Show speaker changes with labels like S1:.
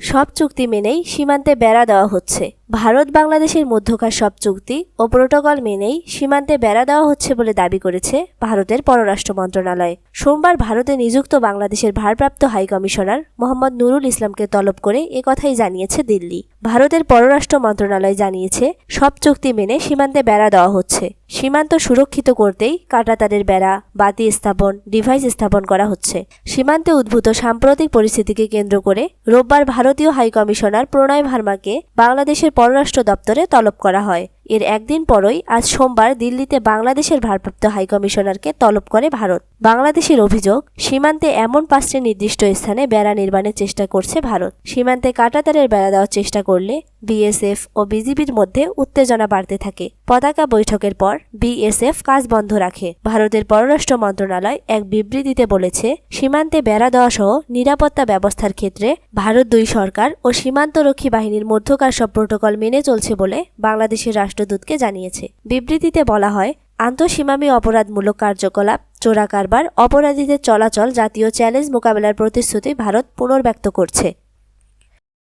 S1: সব চুক্তি মেনেই সীমান্তে বেড়া দেওয়া হচ্ছে। ভারত বাংলাদেশের মধ্যকার সব চুক্তি ও প্রোটোকল মেনেই সীমান্তে বেড়া দেওয়া হচ্ছে বলে দাবি করেছে ভারতের পররাষ্ট্র মন্ত্রণালয়। সোমবার ভারতে নিযুক্ত বাংলাদেশের ভারপ্রাপ্ত হাই কমিশনার মোহাম্মদ নুরুল ইসলামকে তলব করে একথাই জানিয়েছে দিল্লি। ভারতের পররাষ্ট্র মন্ত্রণালয় জানিয়েছে, সব চুক্তি মেনে সীমান্তে বেড়া দেওয়া হচ্ছে। সীমান্ত সুরক্ষিত করতেই কাঁটাতারের বেড়া, বাতি স্থাপন, ডিভাইস স্থাপন করা হচ্ছে। সীমান্তে উদ্ভূত সাম্প্রতিক পরিস্থিতিকে কেন্দ্র করে রোববার ভারতীয় হাই কমিশনার প্রণয় ভার্মাকে বাংলাদেশের পররাষ্ট্র দপ্তরে তলব করা হয়। এর একদিন পরই আজ সোমবার দিল্লিতে বাংলাদেশের ভারপ্রাপ্ত হাই কমিশনারকে তলব করে ভারত। বাংলাদেশের অভিযোগ, সীমান্তে এমন পাঁচটি নির্দিষ্ট স্থানে বেড়া নির্মাণের চেষ্টা করছে ভারত। সীমান্তে কাঁটাতারের বেড়া দেওয়ার চেষ্টা করলে বিএসএফ ও বিজিবির মধ্যে উত্তেজনা বাড়তে থাকে। পতাকা বৈঠকের পর বিএসএফ কাজ বন্ধ রাখে। ভারতের পররাষ্ট্র মন্ত্রণালয় এক বিবৃতিতে বলেছে, সীমান্তে বেড়া দেওয়া সহ নিরাপত্তা ব্যবস্থার ক্ষেত্রে ভারত দুই সরকার ও সীমান্তরক্ষী বাহিনীর মধ্যকার সব প্রোটোকল মেনে চলছে বলে বাংলাদেশের রাষ্ট্রদূতকে জানিয়েছে। বিবৃতিতে বলা হয়, আন্তঃসীমামী অপরাধমূলক কার্যকলাপ চোরা কারবার অপরাধীদের চলাচল জাতীয় চ্যালেঞ্জ মোকাবেলার প্রতিশ্রুতি ভারত পুনর্ব্যক্ত করছে।